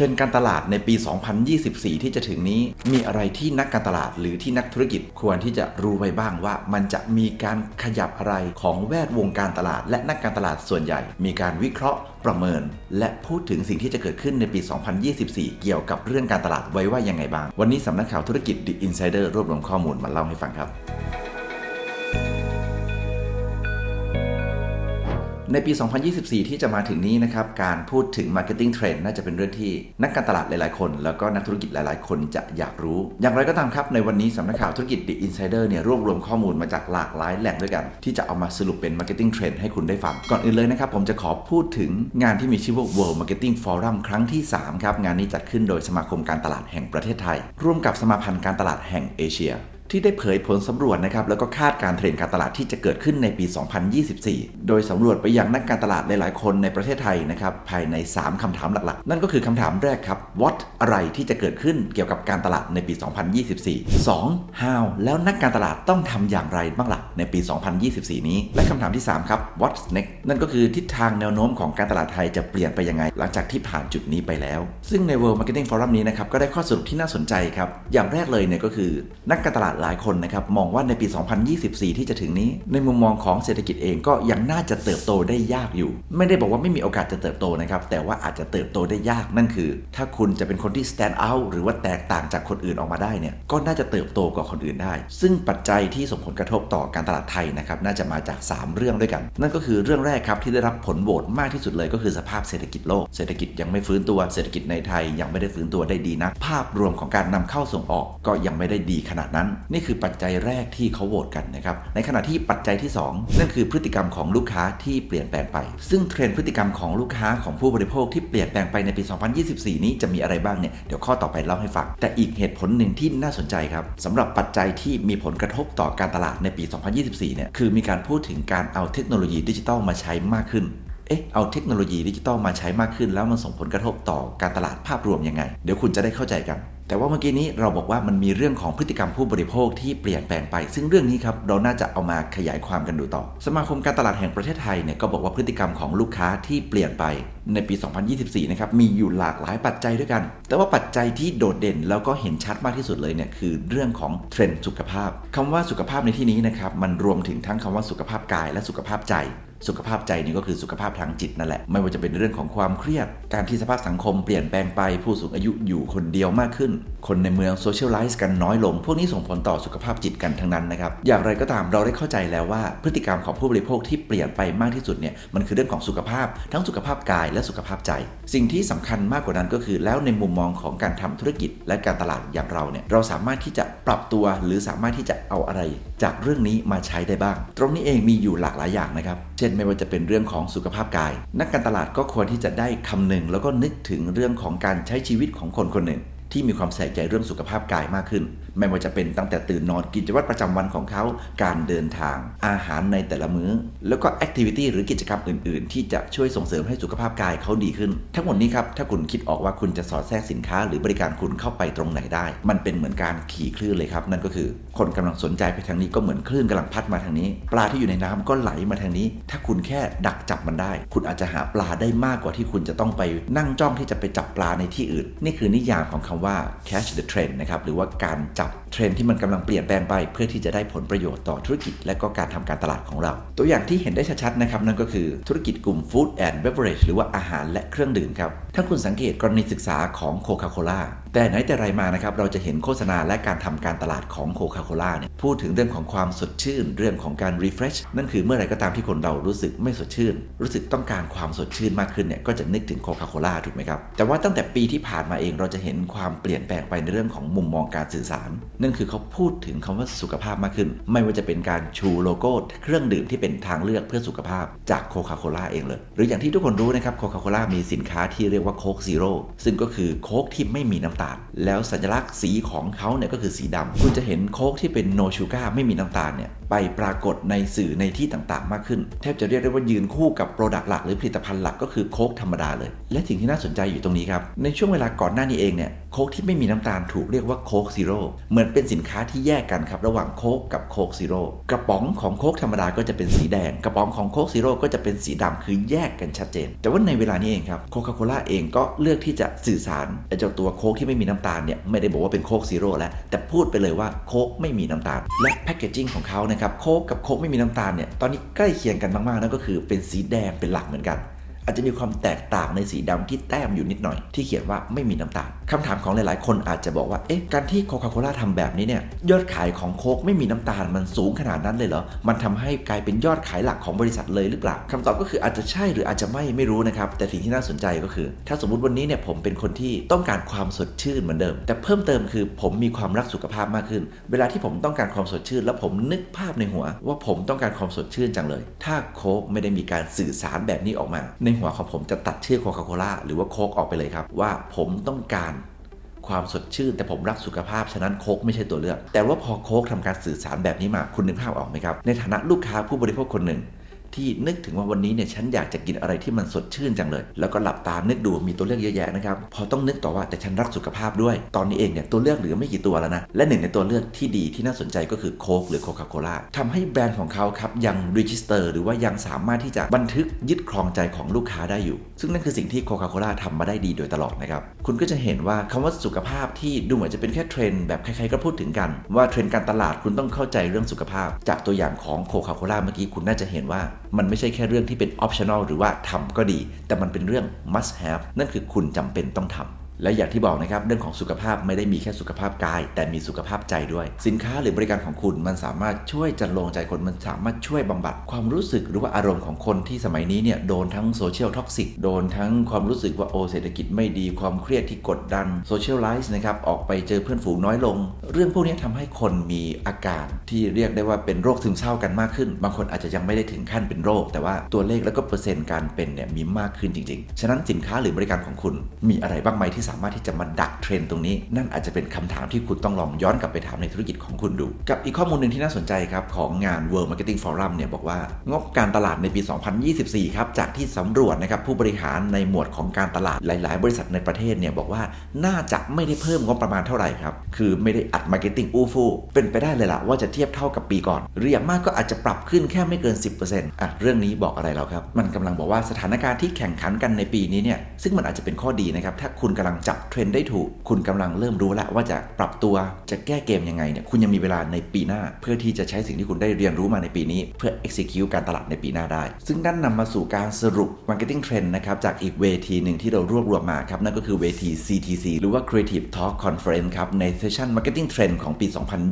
รนด์การตลาดในปี 2024 ที่จะถึงนี้ มีอะไรที่นักการตลาดหรือที่นักธุรกิจควรที่จะรู้ไว้บ้างว่า มันจะมีการขยับอะไรของแวดวงการตลาด และนักการตลาดส่วนใหญ่ มีการวิเคราะห์ประเมิน และพูดถึงสิ่งที่จะเกิดขึ้นในปี 2024 เกี่ยวกับเรื่องการตลาดไว้ว่ายังไงบ้าง วันนี้สำนักข่าวธุรกิจ The Insider รวบรวมข้อมูลมาเล่าให้ฟังครับ ในปี 2024 ที่จะมาถึงนี้นะครับ การพูดถึง Marketing Trend น่าจะเป็นเรื่องที่นักการตลาดหลายๆคน แล้วก็นักธุรกิจหลายๆ คนจะอยากรู้ อย่างไรก็ตามครับ ในวันนี้สำนักข่าวธุรกิจ The Insider เนี่ยรวบรวมข้อมูลมาจากหลากหลายแหล่งด้วยกัน ที่จะเอามาสรุปเป็น Marketing Trend ให้คุณได้ฟัง ก่อนอื่นเลยนะครับ ผมจะขอพูดถึงงานที่มีชื่อว่า World Marketing Forum ครั้งที่ 3 ครับ งานนี้จัดขึ้นโดยสมาคมการตลาดแห่งประเทศไทย ร่วมกับสมาพันธ์การตลาดแห่งเอเชีย ที่ได้เผยผลสำรวจนะครับแล้วก็คาดการเทรนด์การตลาดที่จะเกิดขึ้นในปี 2024 โดยสำรวจไปยังนักการตลาดหลายๆคนในประเทศไทยนะครับภายใน 3คำถามหลักๆ นั่นก็คือคำถามแรกครับ what อะไรที่จะเกิดขึ้นเกี่ยวกับการตลาดในปี 2024 2 how แล้วนักการตลาดต้องทำอย่างไรบ้างล่ะในปี 2024 นี้ และคำถามที่ 3 ครับ what's next นั่นก็คือทิศทางแนวโน้มของการตลาดไทยจะเปลี่ยนไปยังไง หลังจากที่ผ่านจุดนี้ไปแล้ว ซึ่งใน World Marketing Forum นี้นะครับก็ได้ข้อสรุปที่น่าสนใจครับอย่างแรกเลยเนี่ยก็คือนักการตลาดหลายคนนะครับมองว่าในปี 2024 ที่จะถึงนี้ ในมุมมองของเศรษฐกิจเองก็ยังน่าจะเติบโตได้ยากอยู่ ไม่ได้บอกว่าไม่มีโอกาสจะเติบโตนะครับแต่ว่าอาจจะเติบโตได้ยากนั่นคือ ถ้าคุณจะเป็นคนที่ stand out หรือว่าแตกต่างจากคนอื่นออกมาได้เนี่ยก็น่าจะเติบโตกว่าคนอื่นได้ ซึ่งปัจจัยที่ส่งผลกระทบต่อการตลาดไทยนะครับน่าจะมาจาก 3 เรื่องด้วยกัน นั่นก็คือเรื่องแรกครับที่ได้รับผลโหวตมากที่สุดเลยก็คือสภาพเศรษฐกิจโลกเศรษฐกิจยังไม่ฟื้นตัวเศรษฐกิจในไทยยังไม่ได้ฟื้นตัวได้ดีนะภาพรวมของการนำเข้าส่งออกก็ยังไม่ได้ดีขนาดนั้นนี่คือปัจจัยแรกที่เขาโหวตกันนะครับ ในขณะที่ปัจจัยที่ 2 นั่นคือพฤติกรรมของลูกค้าที่เปลี่ยนแปลงไป ซึ่งเทรนด์พฤติกรรมของลูกค้าของผู้บริโภคที่เปลี่ยนแปลงไปในปี 2024 นี้จะมีอะไรบ้างเนี่ย เดี๋ยวข้อต่อไปเล่าให้ฟัง แต่อีกเหตุผลหนึ่งที่น่าสนใจครับสำหรับปัจจัยที่มีผลกระทบต่อการตลาดในปี 2024 เนี่ย คือมีการพูดถึงการเอาเทคโนโลยีดิจิทัลมาใช้มากขึ้นเอ๊ะ เอาเทคโนโลยีดิจิตอลมาใช้มากขึ้นแล้วมันส่งผลกระทบต่อการตลาดภาพรวมยังไง เดี๋ยวคุณจะได้เข้าใจกัน แต่ว่าเมื่อกี้นี้เราบอกว่ามันมีเรื่องของพฤติกรรมผู้บริโภคที่เปลี่ยนแปลงไป ซึ่งเรื่องนี้ครับเราน่าจะเอามาขยายความกันดูต่อ สมาคมการตลาดแห่งประเทศไทยเนี่ยก็บอกว่าพฤติกรรมของลูกค้าที่เปลี่ยนไปในปี 2024 นะครับ มีอยู่หลากหลายปัจจัยด้วยกัน แต่ว่าปัจจัยที่โดดเด่นแล้วก็เห็นชัดมากที่สุดเลยเนี่ยคือเรื่องของเทรนด์สุขภาพคำว่าสุขภาพในที่นี้นะครับ มันรวมถึงทั้งคำว่าสุขภาพกายและสุขภาพใจ สุขภาพใจนี่ก็คือสุขภาพทางจิตนั่นแหละ ไม่ว่าจะเป็นเรื่องของความเครียด การที่สภาพสังคมเปลี่ยนแปลงไปผู้สูงอายุอยู่คนเดียวมากขึ้น คนในเมืองโซเชียลไลซ์กันน้อยลง พวกนี้ส่งผลต่อสุขภาพจิตกันทั้งนั้นนะครับ อย่างไรก็ตามเราได้เข้าใจแล้วว่า พฤติกรรมของผู้บริโภคที่เปลี่ยนไปมากที่สุดเนี่ยมันคือเรื่องของสุขภาพ ทั้งสุขภาพกายและสุขภาพใจ สิ่งที่สำคัญมากกว่านั้นก็คือ แล้วในมุมมองของการทำธุรกิจและการตลาดอย่างเราเนี่ยเราสามารถที่จะปรับตัวหรือสามารถที่จะเอาอะไร จากเรื่องนี้มาใช้ได้บ้าง ตรงนี้เองมีอยู่หลากหลายอย่างนะครับ เช่นไม่ว่าจะเป็นเรื่องของสุขภาพกาย นักการตลาดก็ควรที่จะได้คำนึงแล้วก็นึกถึงเรื่องของการใช้ชีวิตของคนคนหนึ่ง ที่มีความใส่ใจเรื่องสุขภาพกายมากขึ้น ไม่ว่าจะเป็นตั้งแต่ตื่นนอนกิจวัตรประจำวันของเขา การเดินทาง อาหารในแต่ละมื้อ แล้วก็แอคทิวิตี้หรือกิจกรรมอื่น ๆ ที่จะช่วยส่งเสริมให้สุขภาพกายเขาดีขึ้น ทั้งหมดนี้ครับ ถ้าคุณคิดออกว่าคุณจะสอดแทรกสินค้า หรือบริการคุณเข้าไปตรงไหนได้ มันเป็นเหมือนการขี่คลื่นเลยครับ นั่นก็คือ คนกำลังสนใจไปทางนี้ก็เหมือนคลื่นกำลังพัดมาทางนี้ ปลาที่อยู่ในน้ำก็ไหลมาทางนี้ ถ้าคุณแค่ดักจับมันได้ คุณอาจจะหาปลาได้มากกว่าที่คุณจะต้องไปนั่งจ้องที่จะไปจับปลาในที่อื่น นี่คือนิยามของคำว่า catch the trend นะครับหรือว่าการจับเทรนที่มันกำลังเปลี่ยนแปลงไป เพื่อที่จะได้ผลประโยชน์ต่อธุรกิจ และก็การทำการตลาดของเรา ตัวอย่างที่เห็นได้ชัดๆนะครับนั่นก็คือธุรกิจกลุ่ม Food and Beverage หรือว่าอาหารและเครื่องดื่มครับถ้าคุณสังเกตกรณีศึกษาของโคคาโคล่าแต่ไหนแต่ไรมานะครับเราจะเห็นโฆษณาและการทำการตลาดของโคคาโคล่าเนี่ยพูดถึงเรื่องของความสดชื่น เรื่องของการ refresh นั่นคือเมื่อไรก็ตามที่คนเรารู้สึกไม่สดชื่น รู้สึกต้องการความสดชื่นมากขึ้นเนี่ยก็จะนึกถึงโคคาโคล่าถูกไหมครับแต่ว่าตั้งแต่ปีที่ผ่านมาเองเราจะเห็นความเปลี่ยนแปลงไปในเรื่องของมุมมองการสื่อสารนั่นคือเขาพูดถึงคำว่าสุขภาพมากขึ้น ไม่ว่าจะเป็นการชูโลโก้เครื่องดื่มที่เป็นทางเลือกเพื่อสุขภาพจากโคคาโคล่าเองเลย หรืออย่างที่ทุกคนรู้นะครับโคคาโคล่ามีสินค้าที่เรียกว่าโค้กซีโร่ซึ่งก็คือโค้กที่ไม่มีน้ำตาล แล้วสัญลักษณ์สีของเขาเนี่ยก็คือสีดำคุณจะเห็นโค้กที่เป็นโนชูการ์ไม่มีน้ำตาลเนี่ย ไปปรากฏในสื่อในที่ต่างๆ มากขึ้น แทบจะเรียกได้ว่ายืนคู่กับโปรดักต์หลักหรือผลิตภัณฑ์หลักก็คือโค้กธรรมดาเลย และสิ่งที่น่าสนใจอยู่ตรงนี้ครับ ในช่วงเวลาก่อนหน้านี้เองเนี่ยโค้กที่ไม่มีน้ำตาลถูกเรียกว่าโค้กซีโร่เหมือนเป็นสินค้าที่แยกกันครับระหว่างโค้กกับโค้กซีโร่กระป๋องของโค้กธรรมดาก็จะเป็นสีแดง กระป๋องของโค้กซีโร่ก็จะเป็นสีดำคือแยกกันชัดเจน แต่ว่าในเวลานี้เองครับโคคาโคล่าเองก็เลือกที่จะสื่อสารเจ้าตัวโค้กที่ไม่มีน้ำตาลเนี่ยไม่ได้บอกว่าเป็นโค้กซีโร่แล้วแต่พูดไปเลยว่าโค้กไม่มีน้ำตาล และแพคเกจิ้งของเขานะครับโค้กกับโค้กไม่มีน้ำตาลเนี่ยตอนนี้ใกล้เคียงกันมากๆนั่นก็คือเป็นสีแดงเป็นหลักเหมือนกัน อาจจะมีความแตกต่างในสีดำที่แต้มอยู่นิดหน่อย ที่เขียนว่าไม่มีน้ำตาลคำถามของหลายๆ คนอาจจะบอกว่าเอ๊ะการที่โคคาโคล่าทำแบบนี้เนี่ยยอดขายของโค้กไม่มีน้ำตาลมันสูงขนาดนั้นเลยเหรอมันทำให้กลายเป็นยอดขายหลักของบริษัทเลยหรือเปล่าคำตอบก็คืออาจจะใช่หรืออาจจะไม่ไม่รู้นะครับแต่สิ่งที่น่าสนใจก็คือ ถ้าสมมติวันนี้เนี่ยผมเป็นคนที่ต้องการความสดชื่นเหมือนเดิม แต่เพิ่มเติมคือผมมีความรักสุขภาพมากขึ้น เวลาที่ผมต้องการความสดชื่น แล้วผมนึกภาพในหัว ว่าผมต้องการความสดชื่นจังเลย ถ้าโค้กไม่ได้มีการสื่อสารแบบนี้ออกมา ในหัวของผมจะตัดชื่อโคคาโคล่าหรือว่าโคกออกไปเลยครับ ว่าผมต้องการความสดชื่นแต่ผมรักสุขภาพ ฉะนั้นโคกไม่ใช่ตัวเลือก แต่ว่าพอโคกทำการสื่อสารแบบนี้มาคุณนึกภาพออกไหมครับ ในฐานะลูกค้าผู้บริโภคคนหนึ่ง ที่นึกถึงว่าวันนี้เนี่ยฉันอยากจะกินอะไรที่มันสดชื่นจังเลย แล้วก็หลับตานึกดูมีตัวเลือกเยอะแยะนะครับพอต้องนึกต่อว่าแต่ฉันรักสุขภาพด้วย ตอนนี้เองเนี่ยตัวเลือกเหลือไม่กี่ตัวแล้วนะและหนึ่งในตัวเลือกที่ดีที่น่าสนใจก็คือโค้กหรือโคคาโคล่าทำให้แบรนด์ของเขาครับยังรีจิสเตอร์หรือว่ายังสามารถที่จะบันทึกยึดครองใจของลูกค้าได้อยู่ ซึ่งนั่นคือสิ่งที่โคคาโคล่าทำมาได้ดีโดยตลอดนะครับคุณก็จะเห็นว่าคำว่าสุขภาพที่ดูเหมือนจะเป็นแค่เทรนด์แบบใครๆก็พูดถึงกัน ว่าเทรนด์การตลาดคุณต้องเข้าใจเรื่องสุขภาพ จากตัวอย่างของโคคาโคล่าเมื่อกี้คุณน่าจะเห็นว่ามันไม่ใช่แค่เรื่องที่เป็น optional หรือว่าทำก็ดี แต่มันเป็นเรื่อง must have นั่นคือคุณจำเป็นต้องทำ และอย่างที่บอกนะครับเรื่องของสุขภาพไม่ได้มีแค่สุขภาพกาย แต่มีสุขภาพใจด้วย สินค้าหรือบริการของคุณมันสามารถช่วยจันลงใจคนมันสามารถช่วยบำบัดความรู้สึกหรือว่าอารมณ์ของคนที่สมัยนี้เนี่ยโดนทั้งโซเชียลท็อกซิกโดนทั้งความรู้สึกว่าโอเศรษฐกิจไม่ดีความเครียดที่กดดันโซเชียลไลซ์นะครับออกไปเจอเพื่อนฝูงน้อยลง เรื่องพวกนี้ทำให้คนมีอาการที่เรียกได้ว่าเป็นโรคซึมเศร้ากันมากขึ้น บางคนอาจจะยังไม่ได้ถึงขั้นเป็นโรค แต่ว่าตัวเลขแล้วก็เปอร์เซ็นต์การเป็นเนี่ยมีมากขึ้นจริงๆ ฉะนั้นสินค้าหรือบริการของคุณมีอะไรบ้างไหมที่สามารถที่จะมาดักเทรนด์ตรงนี้ นั่นอาจจะเป็นคำถามที่คุณต้องลองย้อนกลับไปถามในธุรกิจของคุณดู กับอีกข้อมูลหนึ่งที่น่าสนใจครับของงาน World Marketing Forum เนี่ยบอกว่างบการตลาดในปี 2024 ครับจากที่สำรวจนะครับผู้บริหารในหมวดของการตลาดหลาย ๆ บริษัทในประเทศเนี่ยบอกว่าน่าจะไม่ได้เพิ่มงบประมาณเท่าไหร่ครับคือไม่ได้อัดมาร์เก็ตติ้งอู้ฟู่เป็นไปได้เลยล่ะว่าจะเทียบเท่ากับปีก่อน หรืออย่างมากก็อาจจะปรับขึ้นแค่ไม่เกิน 10%อะเรื่องนี้บอกอะไรเราครับ มันกำลังบอกว่าสถานการณ์ที่แข่งขันกันในปีนี้เนี่ยซึ่งมันอาจจะเป็นข้อดีนะครับถ้าคุณกำลังจับเทรนด์ได้ถูก คุณกำลังเริ่มรู้แล้วว่าจะปรับตัวจะแก้เกมยังไงเนี่ยคุณยังมีเวลาในปีหน้า เพื่อที่จะใช้สิ่งที่คุณได้เรียนรู้มาในปีนี้ เพื่อ execute การตลาดในปีหน้าได้ ซึ่งนั่นนำมาสู่การสรุป marketing trend นะครับจากอีกเวทีหนึ่งที่เรารวบรวมมาครับนั่นก็คือเวที CTC หรือว่า Creative Talk Conference ครับในเซสชัน marketing trend ของปี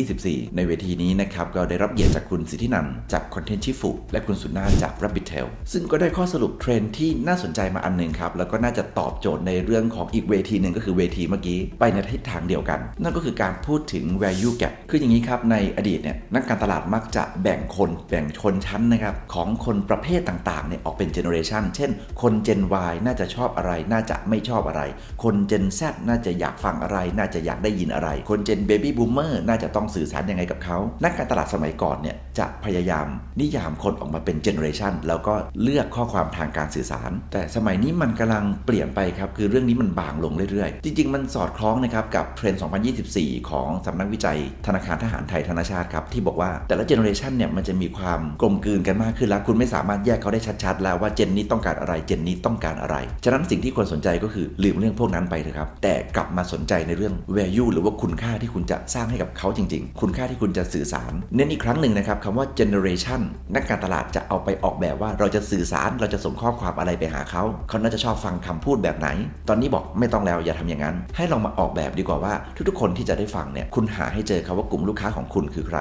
2024 ในเวทีนี้นะครับก็ได้รับเกียรติจากคุณสิทธินันจาก Content Chief และคุณสุนาจาก Rabbit Tail ซึ่งก็ได้ข้อสรุปเทรนด์ที่น่าสนใจมาอันหนึ่งครับแล้วก็น่าจะตอบโจทย์ในเรื่องของอีกเวทีหนึ่งก็คือเวทีเมื่อกี้ไปในทิศทางเดียวกัน นั่นก็คือการพูดถึง value gap คืออย่างนี้ครับ ในอดีตเนี่ยนักการตลาดมักจะแบ่งคนแบ่งชนชั้นนะครับของคนประเภทต่างๆเนี่ยออกเป็นเจเนอเรชันเช่น คน Gen Y น่าจะชอบอะไร น่าจะไม่ชอบอะไร คน Gen Z น่าจะอยากฟังอะไร น่าจะอยากได้ยินอะไร คน Gen Baby Boomer น่าจะต้องสื่อสารยังไงกับเขานักการตลาดสมัยก่อนเนี่ยจะพยายามนิยามคนออกมาเป็นเจเนอเรชันแล้วก็เลือกข้อความทางการสื่อสาร แต่สมัยนี้มันกำลังเปลี่ยนไปครับคือเรื่องนี้มันบางลงเรื่อยๆ จริง ๆ มันสอดคล้องนะครับกับเทรนด์ 2024 ของสำนักวิจัยธนาคารทหารไทยธนาชาติครับที่บอกว่าแต่ละเจเนอเรชันเนี่ยมันจะมีความกลมกลืนกันมากขึ้นแล้ว คุณไม่สามารถแยกเขาได้ชัดๆ แล้วว่าเจนนี้ต้องการอะไรเจนนี้ต้องการอะไร ฉะนั้นสิ่งที่ควรสนใจก็คือลืมเรื่องพวกนั้นไปเถอะครับแต่กลับมาสนใจในเรื่อง value หรือว่าคุณค่าที่คุณจะสร้างให้กับเขาจริง ๆ คุณค่าที่คุณจะสื่อสาร เน้นอีกครั้งหนึ่งนะครับคำว่า generation นักการตลาดจะเอาไปออกแบบว่าเราจะสื่อสารเราจะส่งข้อความอะไรไปหาเขาเขาน่าจะชอบฟังคำพูดแบบไหน ตอนนี้บอกไม่ต้ององแล้วอย่าทำอย่างนั้น ให้ลองมาออกแบบดีกว่าว่า ทุกๆคนที่จะได้ฟังเนี่ยคุณหาให้เจอครับว่ากลุ่มลูกค้าของคุณคือใคร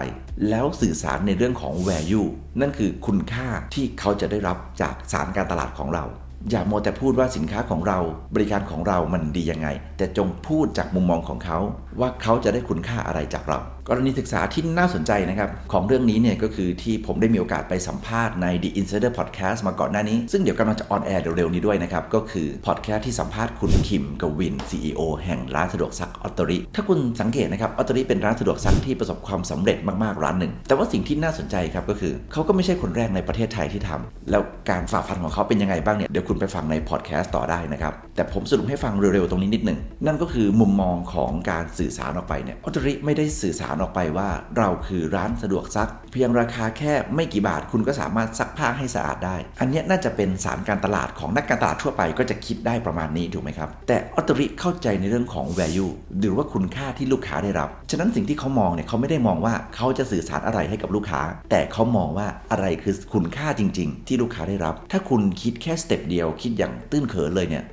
แล้วสื่อสารในเรื่องของ value นั่นคือคุณค่าที่เขาจะได้รับจากสารการตลาดของเรา อย่าโมวแต่พูดว่าสินค้าของเรา บริการของเรามันดียังไง แต่จงพูดจากมุมมองของเขา ว่าเขาจะได้คุณค่าอะไรจากเรา กรณีศึกษาที่น่าสนใจนะครับ ของเรื่องนี้เนี่ยก็คือที่ผมได้มีโอกาสไปสัมภาษณ์ใน The Insider Podcast มาก่อนหน้านี้ ซึ่งเดี๋ยวกำลังจะออนแอร์เร็วๆนี้ด้วยนะครับ ก็คือพอดแคสต์ที่สัมภาษณ์คุณคิมกวิน CEO แห่งร้านสะดวกซักออตริถ้าคุณสังเกตนะครับออตริเป็นร้านสะดวกซักที่ประสบความสำเร็จมากๆร้านหนึ่ง แต่ว่าสิ่งที่น่าสนใจครับก็คือเขาก็ไม่ใช่คนแรกในประเทศไทยที่ทำแล้วการฝ่าฟันของเขาเป็นยังไงบ้างเนี่ยเดี๋ยวคุณไปฟังในพอดแคสต์ต่อได้นะครับ แต่ผมสรุปให้ฟังเร็วๆตรงนี้นิดหนึ่ง นั่นก็คือมุมมองของการสื่อสารออกไปเนี่ยออตริไม่ได้สื่อสารออกไปว่า เราคือร้านสะดวกซัก เพียงราคาแค่ไม่กี่บาทคุณก็สามารถซักผ้าให้สะอาดได้ อันนี้น่าจะเป็นสารการตลาดของนักการตลาดทั่วไปก็จะคิดได้ประมาณนี้ถูกไหมครับแต่ออตริเข้าใจในเรื่องของ value หรือว่าคุณค่าที่ลูกค้าได้รับ ฉะนั้นสิ่งที่เขามองเนี่ยเขาไม่ได้มองว่าเขาจะสื่อสารอะไรให้กับลูกค้า แต่เขามองว่าอะไรคือคุณค่าจริง ๆ ที่ลูกค้าได้รับ ถ้าคุณคิดแค่สเต็ปเดียวียวคิดอย่างตื้นเขินเลยเนี่ย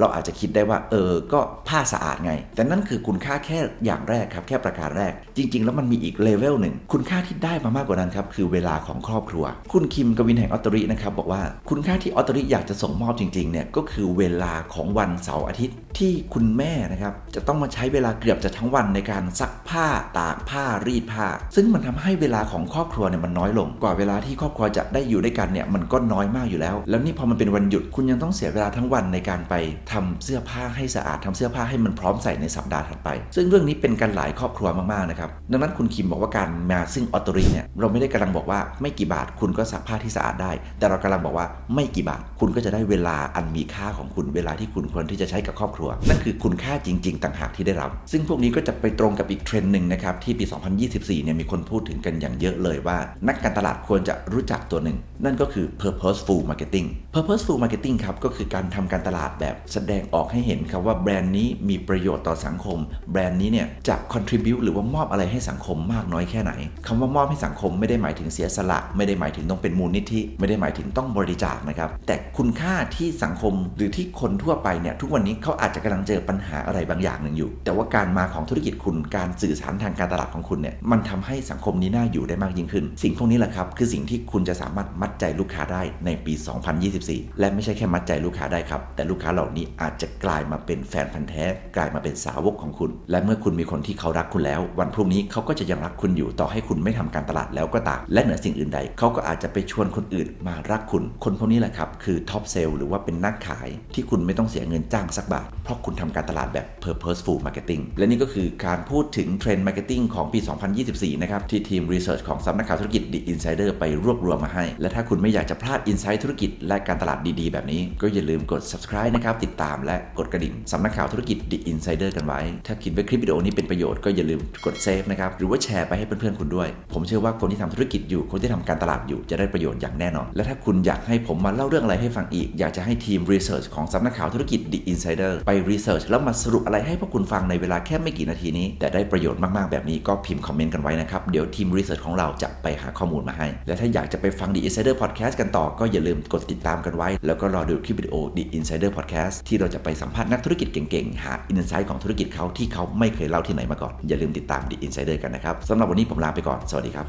เราอาจจะคิดได้ว่า เออ ก็ผ้าสะอาดไง แต่นั่นคือคุณค่าแค่อย่างแรกครับ แค่ประการแรก จริง ๆ แล้วมันมีอีกเลเวลหนึ่ง คุณค่าที่ได้มามากกว่านั้นครับ คือเวลาของครอบครัว คุณคิมกวินแห่งออตเตอรี่นะครับ บอกว่า คุณค่าที่ออตเตอรี่อยากจะส่งมอบจริง ๆ เนี่ย ก็คือเวลาของวันเสาร์อาทิตย์ที่คุณแม่นะครับ จะต้องมาใช้เวลาเกือบจะทั้งวันในการซักผ้า ตากผ้า รีดผ้า ซึ่งมันทำให้เวลาของครอบครัวเนี่ยมันน้อยลง กว่าเวลาที่ครอบครัวจะได้อยู่ด้วยกันเนี่ย มันก็น้อยมากอยู่แล้ว แล้วนี่พอมันเป็นวันหยุด คุณยังต้องเสียเวลาทั้งวันในการไปทำเสื้อผ้าให้สะอาดทำเสื้อผ้าให้มันพร้อมใส่ในสัปดาห์ถัดไป ซึ่งเรื่องนี้เป็นกันหลายครอบครัวมากๆนะครับ ดังนั้นคุณคิมบอกว่าการมาซึ่งออโตริเนี่ยเราไม่ได้กำลังบอกว่าไม่กี่บาทคุณก็ซักผ้าที่สะอาดได้ แต่เรากำลังบอกว่าไม่กี่บาทคุณก็จะได้เวลาอันมีค่าของคุณเวลาที่คุณควรที่จะใช้กับครอบครัว นั่นคือคุณค่าจริง ๆ ต่างหากที่ได้รับ ซึ่งพวกนี้ก็จะไปตรงกับอีกเทรนด์หนึ่งนะครับที่ปี 2024 เนี่ยมีคนพูดถึงกันอย่างเยอะเลยว่า นักการตลาดควรจะรู้จักตัวหนึ่งนั่นก็คือ purposeful marketing purposeful marketing ครับก็คือการทำการตลาดแบบแสดงออกให้เห็นครับว่าแบรนด์นี้มีประโยชน์ต่อสังคม แบรนด์นี้เนี่ยจะ contribute หรือว่ามอบอะไรให้สังคมมากน้อยแค่ไหนคำว่ามอบให้สังคมไม่ได้หมายถึงเสียสละ ไม่ได้หมายถึงต้องเป็นมูลนิธิ ไม่ได้หมายถึงต้องบริจาคนะครับ แต่คุณค่าที่สังคมหรือที่คนทั่วไปเนี่ยทุกวันนี้เขาอาจจะกำลังเจอปัญหาอะไรบางอย่างหนึ่งอยู่ แต่ว่าการมาของธุรกิจคุณการสื่อสารทางการตลาดของคุณเนี่ยมันทำให้สังคมนี้น่าอยู่ได้มากยิ่งขึ้น สิ่งพวกนี้แหละครับคือสิ่งที่คุณจะสามารถมัดใจลูกค้าได้ในปี 2024 และไม่ใช่แค่มัดใจลูกค้าได้ครับแต่ลูกค้าเหล่านี้อาจจะกลายมาเป็นแฟนพันธ์แท้ กลายมาเป็นสาวกของคุณ และเมื่อคุณมีคนที่เขารักคุณแล้ว วันพรุ่งนี้เขาก็จะยังรักคุณอยู่ต่อให้คุณไม่ทำการตลาดแล้วก็ตามและเหนือสิ่งอื่นใดเขาก็อาจจะไปชวนคนอื่นมารักคุณ คนพวกนี้แหละครับคือท็อปเซลล์หรือว่าเป็นนักขายที่คุณไม่ต้องเสียเงินจ้างสักบาทเพราะคุณทำการตลาดแบบ purposeful marketing และนี่ก็คือการพูดถึงเทรนด์ marketing ของปี 2024 นะครับที่ทีม research ของสำนักข่าวธุรกิจ The Insider ไปรวบรวมมาให้ และถ้าคุณไม่อยากจะพลาด insight ธุรกิจและการตลาดดีๆ แบบนี้ ก็อย่าลืมกด subscribe นะครับติดตามและกดกระดิ่งสำนักข่าวธุรกิจ The Insider กันไว้ ถ้าคิดว่าคลิปวิดีโอนี้เป็นประโยชน์ก็อย่าลืมกด save นะครับ หรือว่าแชร์ไปให้เพื่อนๆคุณด้วย ผมเชื่อว่าคนที่ทำธุรกิจอยู่ คนที่ทำการตลาดอยู่จะได้ประโยชน์อย่างแน่นอน และถ้าคุณอยากให้ผมมาเล่าเรื่องอะไรให้ฟังอีก อยากจะให้ทีม research ของสำนักข่าวธุรกิจ The Insider ไป research แล้วมาสรุปอะไรให้พวกคุณฟังในเวลาแค่ไม่กี่นาทีนี้ แต่ได้ประโยชน์มากๆแบบนี้ก็พิมพ์คอมเมนต์กันไว้นะครับเดี๋ยวทีม research ของเราจะไปหาข้อมูลมาให้ และถ้าอยากจะไปฟัง The Insider Podcast กันต่อก็อย่าลืมกดติดตามกันไว้ แล้วก็รอดูคลิปวิดีโอ The Insider Podcast ที่เราจะไปสัมภาษณ์นักธุรกิจเก่งๆ หาอินไซต์ของธุรกิจเขาที่เขาไม่เคยเล่าที่ไหนมาก่อน อย่าลืมติดตาม The Insider กันนะครับสำหรับวันนี้ผมลาไปก่อน สวัสดีครับ